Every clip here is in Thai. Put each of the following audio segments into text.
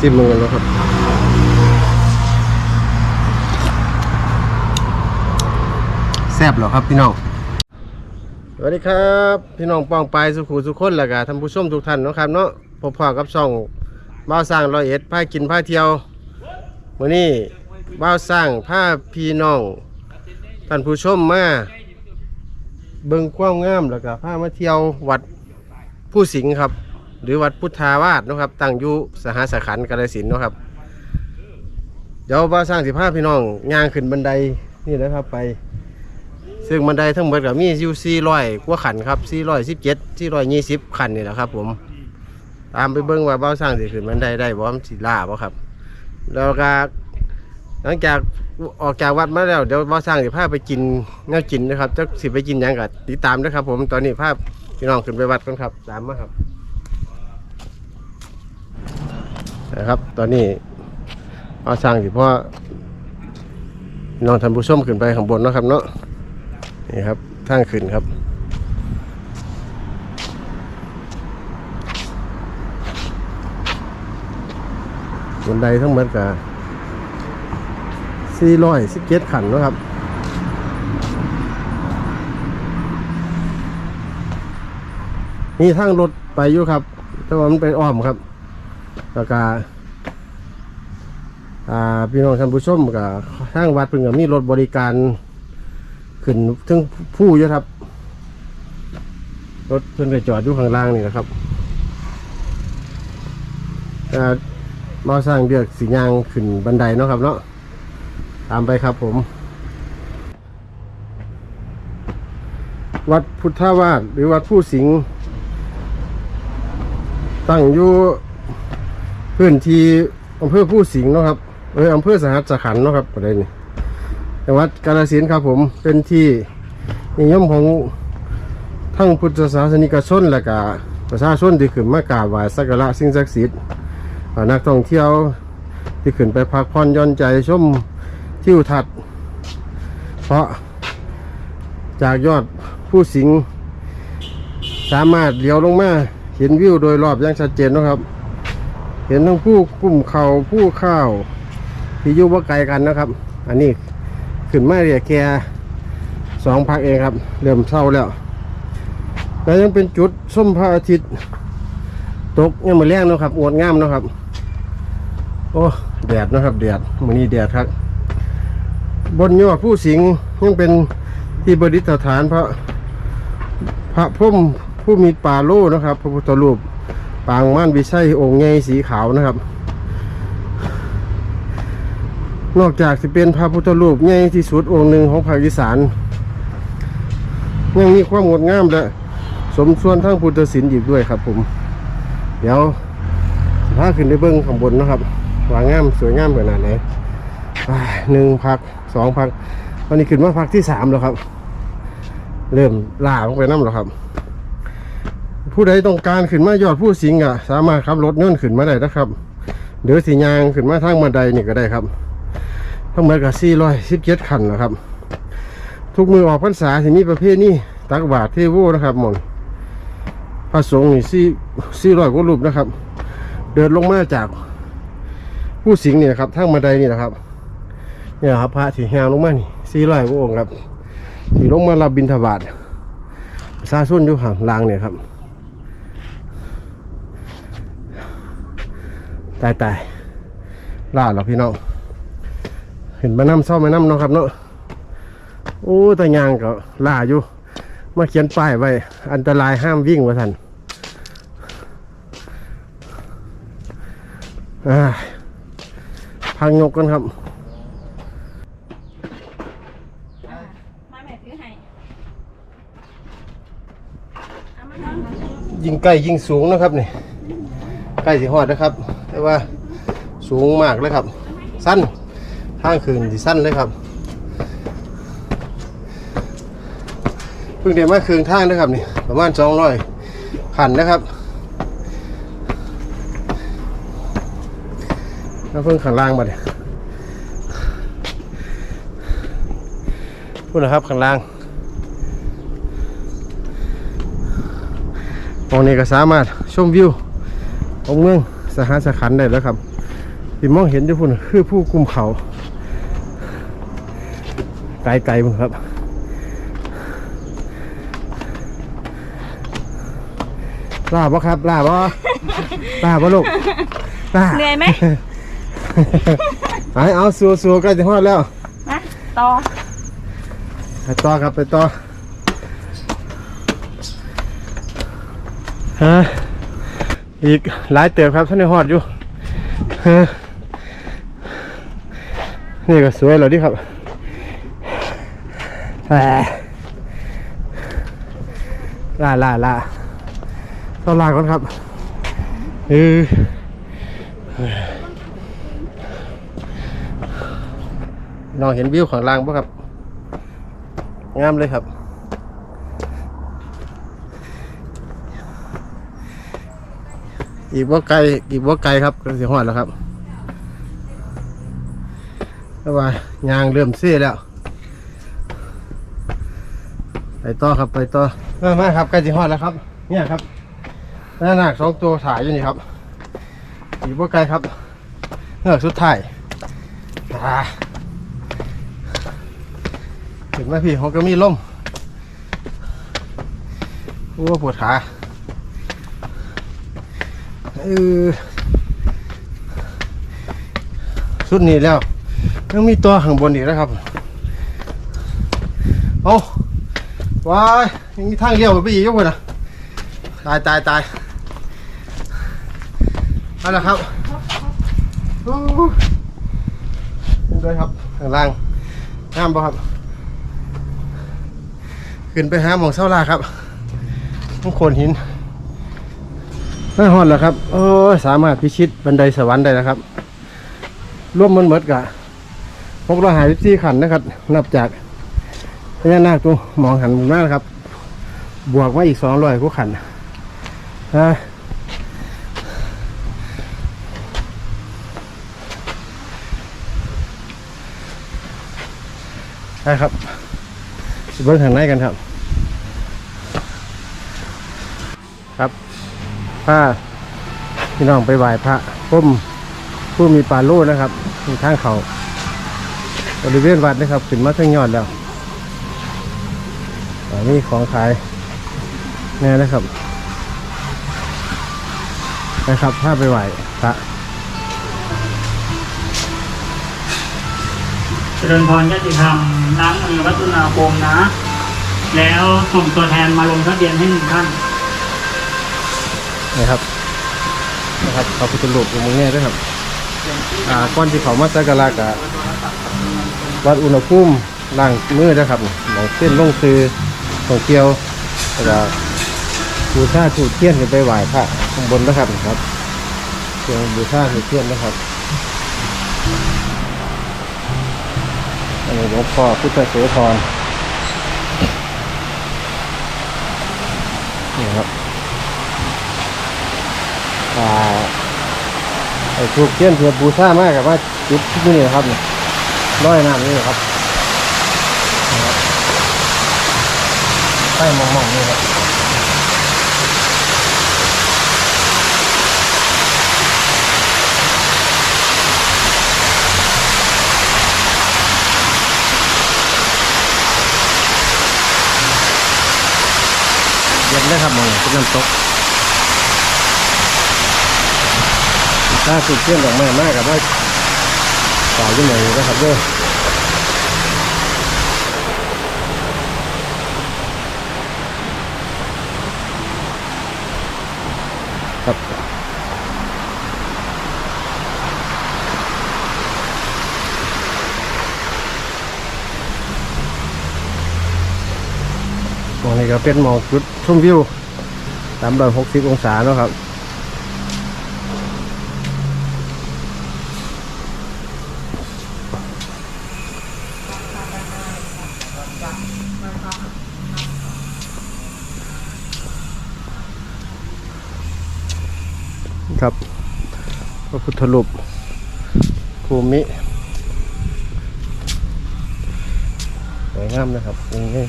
ซิมมึงกันแล้วครับแซ่บเหรอครับพี่น้องสวัสดีครับ พี่น้องปองไปสุขุสุขคนแล้วก็ท่านผู้ชมทุกท่านนะครับเนาะพบพอกับช่องบ้าวสร้างร้อยเอ็ดพากินพาเที่ยววันนี้บ้าวสร้างพาพี่น้องท่านผู้ชมมาเบิ่งความงามแล้วก็พามาเที่ยววัดผู้สิงห์ครับ หรือวัดพุทธาวาสนะครับ ตั้งอยู่สหสขันกาฬสินธุ์นะครับ เดี๋ยวบ้าสร้างสิพาพี่น้องย่างขึ้นบันไดนี่นะครับไป ซึ่งบันไดทั้งหมดก็มีอยู่400กว่าขันครับ417 420ขันนี่แหละครับ ผม ตามไปเบิ่งว่าเบ้าสร้างสิขึ้นบันไดได้บ่มสิล่าบ่ครับ แล้วก็หลังจากออกจากวัดมาแล้วเดี๋ยวเบ้าสร้างสิพาไปกินแนวกินนะครับจะสิไปกินยังก็ติดตามด้วยครับ ผมตอนนี้พาพพี่น้องขึ้นไปวัดกันครับตามมาครับ นะครับ ตอนนี้เบ้าสร้างสิพ่อพี่น้องท่านผู้มขึ้นไปข้างบนนะครับเนาะนี่ครับทางขึ้นครับบันไดทั้งหมดกับ417ขันนะครับนี่ทางรถไปอยู่ครับ แต่ว่ามันเป็นอ้อมครับ แล้วก็พี่น้องท่านผู้ชมกับทางวัดเพิ่งก็มีรถบริการขึ้นถึงผู้เยอะครับ รถเพิ่นไปจอดอยู่ข้างล่างนี่นะครับแต่มาสร้างเดือกสียางขึ้นบันไดเนาะครับเนาะตามไปครับผม วัดพุทธวาสหรือวัดผู้สิงห์ตั้งอยู่ พื้นที่อำเภอผู้สิงห์เนาะครับเอออำเภอสหัสขันธ์เนาะครับประเด็นนี้จังหวัดกาฬสินธุ์ครับผมเป็นที่นิยมของทั้งพุทธศาสนิกชนและก็ประชาชนที่ขึ้นมากราบไหว้สักการะสิ่งศักดิ์สิทธิ์นักท่องเที่ยวที่ขึ้นไปพักผ่อนย่อนใจชมทิวทัศน์เพราะจากยอดผู้สิงห์สามารถเลี้ยวลงมาเห็นวิวโดยรอบอย่างชัดเจนนะครับ เห็นทั้งผู้กลุ่มเขาผู้ข้าวที่อยู่ว่าไกลกันนะครับ อันนี้ขึ้นมาเรียแค่สองพักเองครับ เริ่มเศร้าแล้วแล้วยังเป็นจุดส้มพระอาทิตย์ตกยังมาแรงนะครับอวดงามนะครับ โอ้แดดนะครับแดดมือนี้แดดครับ บนยอดผู้สิงยังเป็นที่ประดิษฐานพระพระพุ่มผู้มีป่าโลนะครับ พระพุทธรูป ปางม่านวิชัยองค์ใหญ่สีขาวนะครับ นอกจากจะเป็นพระพุทธรูปใหญ่ที่สุดองค์หนึ่งของภาคอีสานยังมีความงดงามและสมส่วนทางพุทธศิลป์อีกด้วยครับ ผม เดี๋ยวถ้าขึ้นไปเบิ้งข้างบนนะครับว่างามสวยงามขนาดไหนหนึ่งพักสองพักวันนี้ขึ้นมาพักที่สามแล้วครับ เริ่มล่าลงไปน้ำแล้วครับ ผู้ใดต้องการขึ้นมายอดผู้สิงอะ สามารถขับรถเนื่นขึ้นมาได้นะครับเดี๋ยวสียางขึ้นมาทางบันไดนี่ก็ได้ครับทั้งหมดก็สี่ร้อยสิบเจ็ดขันนะครับ ทุกมือออกพรรษาที่มีประเภทนี้ตักบาทเทโวนะครับหมอนพระสงฆ์นี่สี่สี่ร้อยกว่ารูปนะครับ เดินลงมาจากผู้สิงนี่นะครับทางบันไดนี่นะครับเนี่ยครับพระที่แหงลงมานี่สี่ร้อยกว่าองค์ครับที่ลงมารับบิณฑบาตประชาชนอยู่ข้างลางเนี่ยครับ ตายตายล่าเหรอพี่น้องเห็นมาน้ำเศร้ามาน้ำเนาะครับเนาะโอ้แต่ยางก็ล่าอยู่มาเขียนป้ายไว้ อันตรายห้ามวิ่งว่าท่านอ่าพังยกกันครับมาแม่ถือให้เอามานั่งยิงใกล้ยิงสูงนะครับนี่ ใกล้สิหอดนะครับ แต่ว่าสูงมากเลยครับ สั้นทางคืนที่สั้นเลยครับเพิ่งเดียวมาคืนทางนะครับนี่ประมาณสองร้อยขันนะครับแล้วเพิ่งข้างล่างมาเนี่ยพูดนะครับข้างล่างตรงนี้ก็สามารถชมวิว ของเมืองสหัสขันธ์ได้แล้วครับที่มองเห็นอยู่พุ่นคือผู้กุมเขาไกลๆพุ่นครับ ลาบ่ครับ ลาบ่ลาบ่ลูกลาเหนื่อยไหมไปเอาสัวสัวๆใกล้จะฮอดแล้วมาต่อไปต่อครับไปต่อฮะ อีกหลายเติบครับท่านในฮอดอยู่นี่ก็สวยแล้วดิครับลาลาลาต้องลาก่อนครับเออน้องเห็นวิวข้างล่างปะครับ งามเลยครับ อีกว่าไกลอีกว่าไกลครับก็สิหอดแล้วครับเพราะว่ายางเริ่มเสียแล้ว ไปต่อครับไปต่อมามาครับใกล้สิหอดแล้วครับ เนี่ยครับหน้าหนักสองตัวถ่ายอยู่นี่ครับ อีกว่าไกลครับเลือกสุดท้ายเห็นไหมพี่เขาก็มีล่มโอ้ปวดขา เออสุดนี้แล้วยังมีตัวข้างบนอีกนะครับเอาว้ายยังมีทางเลี้ยวไปอีกอยังไงนะตายตายตายเอาละครับโอ้นด้วยครับข้างล่างงามป่ครับ ขึ้นไปหาหมองเศร้าลาครับต้องโคนหิน น่าหอดแล้วครับ โอ้สามารถพิชิตบันไดสวรรค์ได้แล้วครับ ร่วมมันเมดกะพกเราหายที่ขันนะครับ นับจากพญานาคตัวมองหันมุมหน้านะครับ บวกมาอีกสองร้อยกว่าขันฮะใช่ครับเบิ้งทางไหนกันครับ ครับ ผ้าพี่น้องไปไหว้พระพุ่มผู้มีปลาโลนะครับมีทางเขาบริเวณวัดนะครับขึ้นมาทั้งยอดแล้วอันนี้ของขายแน่นะครับ นะครับถ้าไปไหว้พระเจริญพรญาติธรรมล้างมือวัดอุณาโคมนะ แล้วส่งตัวแทนมาลงทะเบียนให้หนึ่งท่าน นะครับนะครับพระพุทธรูปองค์นี้ด้วยครับอ่าก่อนที่เขามาสักการะกะวัดอุณหภูมิล่างมือนะครับหมองเส้นลงคือของเกียวแล้วก็บูชาถูเทียนขึ้นไปไหว้พระข้างบนนะครับครับเชียงบูชาถูเทียนนะครับอันนี้หลวงพ่อพุทธโสธรนี่ครับ อ่าไอ้ทูกเทียนเพื่อบูชามากกับว่าจุดที่นี่นะครับนี่ร้อยน้ำนี่นะครับนะครับใต้มองๆนี่ครับเย็นเลยครับมองเป็นน้ำตก ถ้าสุดเชื่อนออกมามากกับว่าต่อขึ้นมาเลยนะครับเด้อครับมองนี้ก็เป็นมองจุดชมวิวสามร้อยหกสิบองศาเนาะครับพระพุ ทธรูปภูมิสวยงามนะครับนี่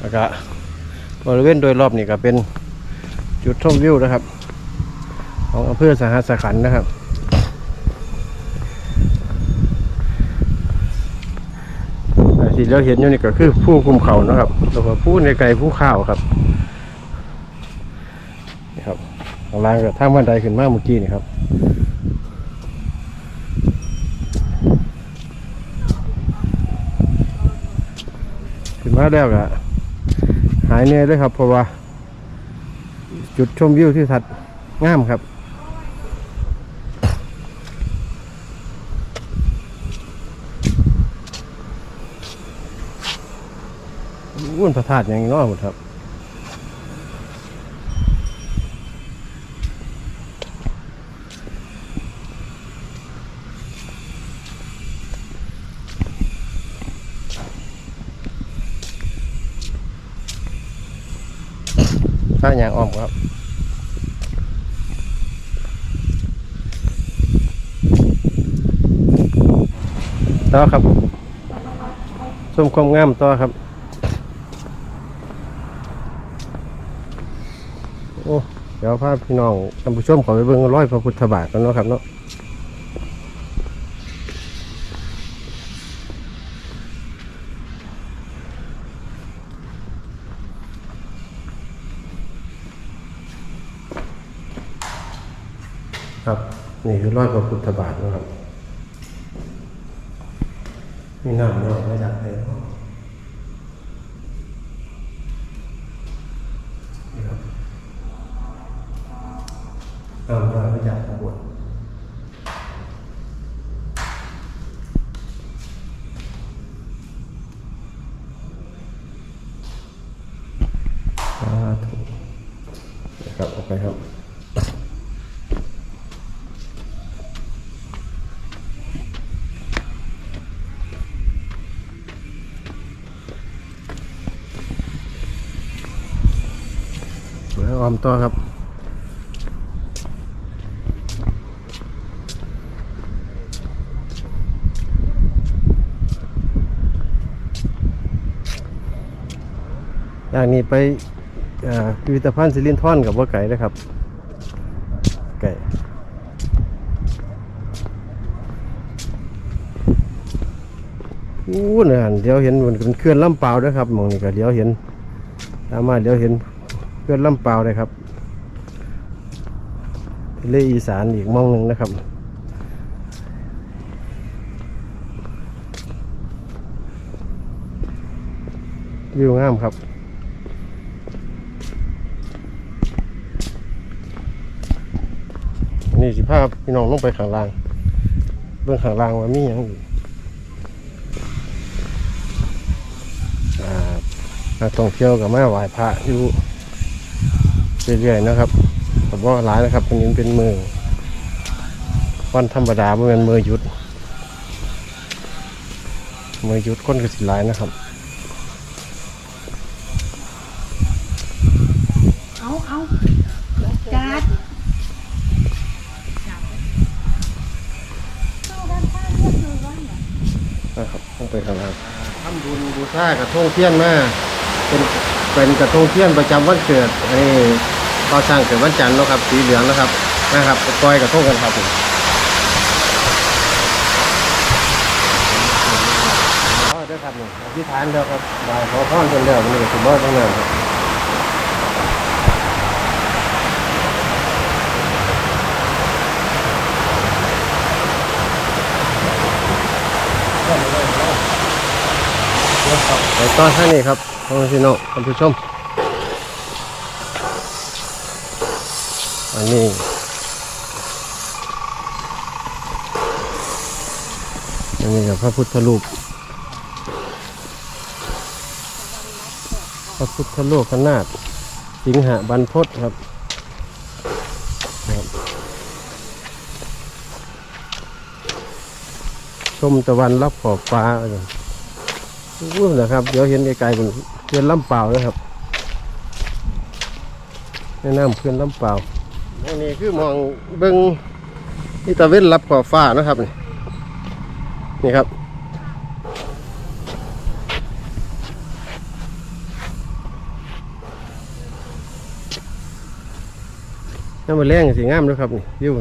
แล้วก็บริเวณโดยรอบนี่ก็เป็นจุดชมวิวนะครับ ของอำเภอสหัสขันนะครับ อ่าที่ เราเห็นอยู่นี่ก็คือผู้คุมเขานะครับแล้วก็ผู้ในไกลผู้ข้าวครับนี่ครับข้างล่างก็ทางบันไดขึ้นมาเมื่อกี้นี่ครับขึ้นมาแล้วก็หายเหนื่อยเลยครับ เพราะว่า จุดชมวิวที่ทัดงามครับ วุ้นพระธาตุอย่างนี้น้อยหมดครับถ้าอย่างอ้อมครับต่อครับชมความงามต่อครับ โอ้เดี๋ยวพาพี่น้องท่านผู้ชมขอไปเบิ่งร้อยพระพุทธบาทกันเนาะครับเนาะครับนี่คือร้อยพระพุทธบาทนะครับมีน้ำเนาะไม่จากเลยนี่ครับ น้ำเนาะไม่จากขบวนสาธุนะครับออกไปครับแล้วออมต่อครับ อย่างนี้ไปพิพิธภัณฑ์สิรินทรกับว่าไก่นะครับไก่อู้นี่นเดี๋ยวเห็นมันเป็นเคลื่อนลำเปล่าด้วยครับมองนี่ก็เดี๋ยวเห็นสามารถเดี๋ยวเห็นเคลื่อนลำเปล่าเลยครับทะเลอีสานอีกมองหนึ่งนะครับวิวงามครับ นี่สิภาพพี่น้องลงไปข้างล่าง เบื้องข้างล่างว่ามีอย่างอยู่อ่านักท่องเที่ยวกับแม่ไหว้พระอยู่เรื่อยๆนะครับผมว่าหลายนะครับอันนี้เป็นมือวันธรรมดาไม่เป็นมือหยุดมือหยุดคนก็สิหลายนะครับ นะครับต้องไปข้างล่างทำบุญบูชากระทงเทียนมาเป็นเป็นกระทงเทียนประจำวันเกิดอันนี้ก็สร้างเกิดวันจันทร์เนาะครับสีเหลืองนะครับนะครับไปปล่อยกระทงกันครับผมขอด้วยครับนี่อธิษฐานแล้วครับบ่ายขอพรเพิ่นแล้วมันก็สิบ่ต้องนั้นครับ ไปต่อท่างนี้ครับท่านพี่น้องท่านผู้ชม อันนี้อันนี้กับพระพุทธรูปพระพุทธโลกนาถสิงหบรรพตครับครับชมตะวันรับขอบฟ้าอู้ อู้เหรอครับ เดี๋ยวเห็นไกลๆเป็นเพื่อนลำเปล่านะครับแนะนำเพื่อนลำเปล่าอันนี้คือมองเบิ้งนี่ตะเวนรับขอบฟ้านะครับนี่นี่ครับน้ำมันแรงสีงามด้วยครับนี่ยิ่ง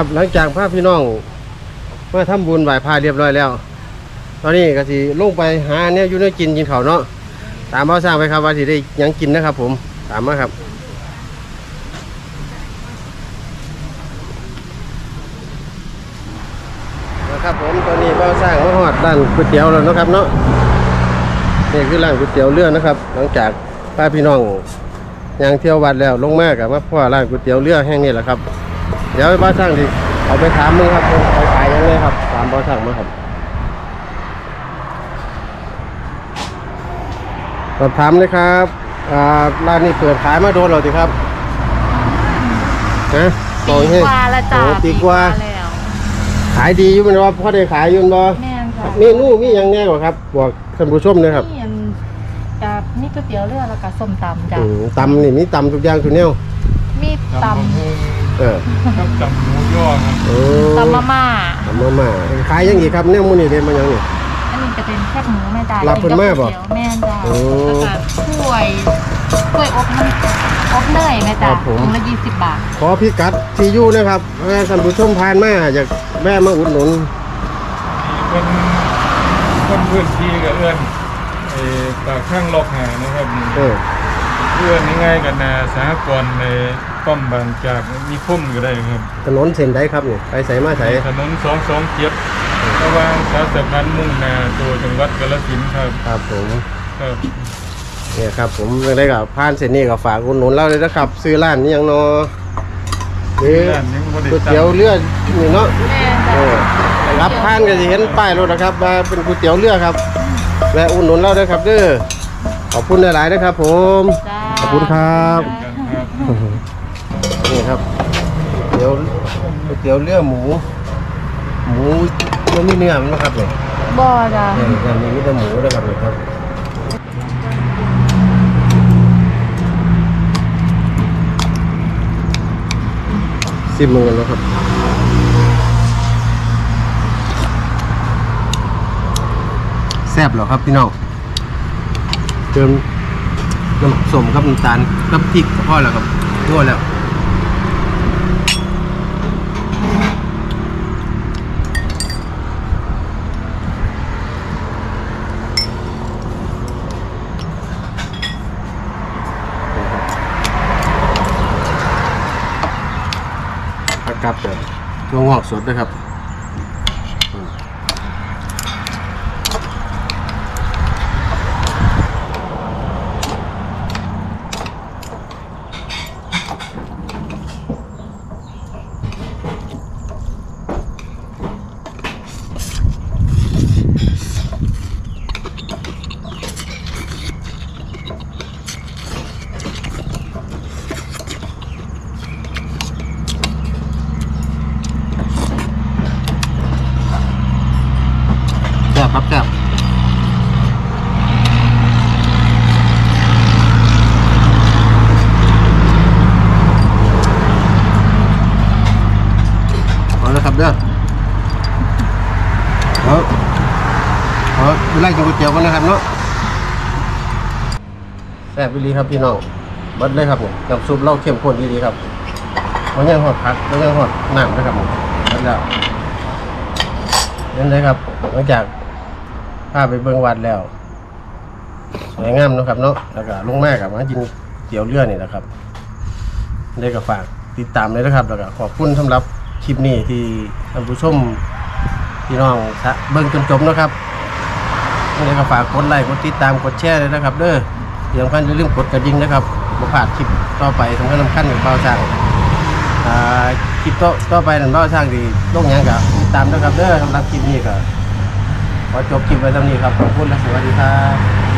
ครับ หลังจากพาพี่น้องมาทำบุญไหว้พระเรียบร้อยแล้ว ตอนนี้ก็สิลงไปหาเนี่ยอยู่ในกินกินเขาเนาะตามมาสร้างไปครับว่าสิได้ยังกินนะครับ ผมตามมาครับนะครับผมตอนนี้เราสร้างมาหอดร้านก๋วยเตี๋ยวแล้วนะครับเนาะนี่คือร้านก๋วยเตี๋ยวเรือนะครับ หลังจากป้าพี่น้องยางเที่ยววัดแล้วลงมากกับมาพ่อร้านก๋วยเตี๋ยวเรือแห่งนี้แหละครับ ดี๋ยวบ้าสร้างดิเอาไปถามมึงครับผมไปขายยังไงครับตามบ้าสร้างมาครับสอบถามเลยครับอ่าร้านนี้เปิดขายมาโดนแล้วสิครับนะปีกว่าละจ้าโอ้ปีกว่าแล้วขายดีอยู่แมันว่าพ่อได้ขายอยู่แม่นบ่แม่นค่ะเมนูมีอย่างแน่กว่าครับบอกท่านผู้ชมนะครับนี่อันกับมีก๋วยเตี๋ยวเรือแล้วก็ส้มตำจ้ะอืมตำนี่มีตำทุกอย่างทุกแนวมีต เออครับจำหมูย่อครับโอ้ำตำมาม่าตำมาม่าขายยังอีกครับแนวมื้อนี้เด้มายังนี่ อันนี้จะเป็นแคบหมูแม่จ้ารับเพิ่นมาบ่ก๋วยเตี๋ยวแม่นจ้าโอ้แล้วก็ถ้วยถ้วยอบน้ำอบเนยแม่จ้าครับผม ถุงละยี่สิบบาท ขอพิกัดที่อยู่นะครับเพื่อท่านผู้ชมผ่านมาอยากแวะมาอุดหนุนคนคนพื้นที่กับเอื้อนไอ้ปากข้างลอกหานะครับเออเอื้อนง่ายๆกันนะสหกรณ์ใน ป้อมบางจากมีคุ้มก็ได้ครับถนนเส้นใดครับนี่ไปใส่มาใส่ถนนสองสองเจ็ดระหว่างสาสะพานมุ่งหนาตัวจังหวัดกาฬสินธุ์ครับครับผมครับเนี่ยครับผมยังได้กับผ่านเส้นนี้ก็ฝากอุดหนุนเราเลยนะครับ ซื้อร้านนี้ยังเนอหรือร้านยังบ่ได้ก๋วยตั้งเตี๋ยวเรือนี่เนาะแม่นเอจ้าอรับผ่านก็จะเห็นป้ายรถนะครับว่าเป็นก๋วยเตี๋ยวเรือครับแวะอุ่นหนุนเราด้วยครับเด้อขอบคุณหลายๆนะครับ ผมจ้าขอบคุณครับ ครับ นี่ครับเตี๋ยวก๋วยเตี๋ยวเรือหมู หมูมันมีเนื้อมันนะครับเนี่ยบ่จ้าเนี่ยเนี่ยมีมีแต่หมูนะครับเนี่ยครับสิบโมงแล้วครับแซ่บเหรอครับพี่น้องเติมน้ำส้มครับน้ำตาลน้ำพริกก็พอแล้วครับทั่วแล้ว ผักกับเดี๋ยวตัว งอกสดนะครับ แซ่บครับแซ่บเอาละครับเด้อเอาเอาไปไล่ กินก๋วยเตี๋ยวกันนะครับเนาะแซ่บดีครับพี่น้องบัดเลยครับเนี่ยน้ำซุปเล้าเข้มข้นดีๆครับมันยังหอดผักมันยังหอดน้ำนะครับผมเบัดแล้วนั่นเลยครับหลังจากพาไปเบิ่งวัดแล้ว สวยงามนะครับเนาะแล้วก็ลงแมากับมากินเตี๋ยวเรือนี่แหละครับได้ก็ฝากติดตามเลยนะครับ แล้วก็ขอบคุณสำหรับคลิปนี้ที่ท่านผู้ชมพี่น้องทะเบิ่งจนจบนะครับ นี่ก็ฝากกดไลค์กดติดตามกดแชร์เลยนะครับ เด้อที่สำคัญอย่าลืมกดกระดิ่งนะครับบ่พลาดคลิปต่อไปสำคัญสำคัญกับเบาสร้างอ่าคลิปต่อต่อไปนั่นเบาช่างดีลงหยังกับติดตามนะครับเด้อสำหรับคลิปนี้ก็ขอจบคลิปไว้เท่านี้ครับขอบคุณและสวัสดีครับ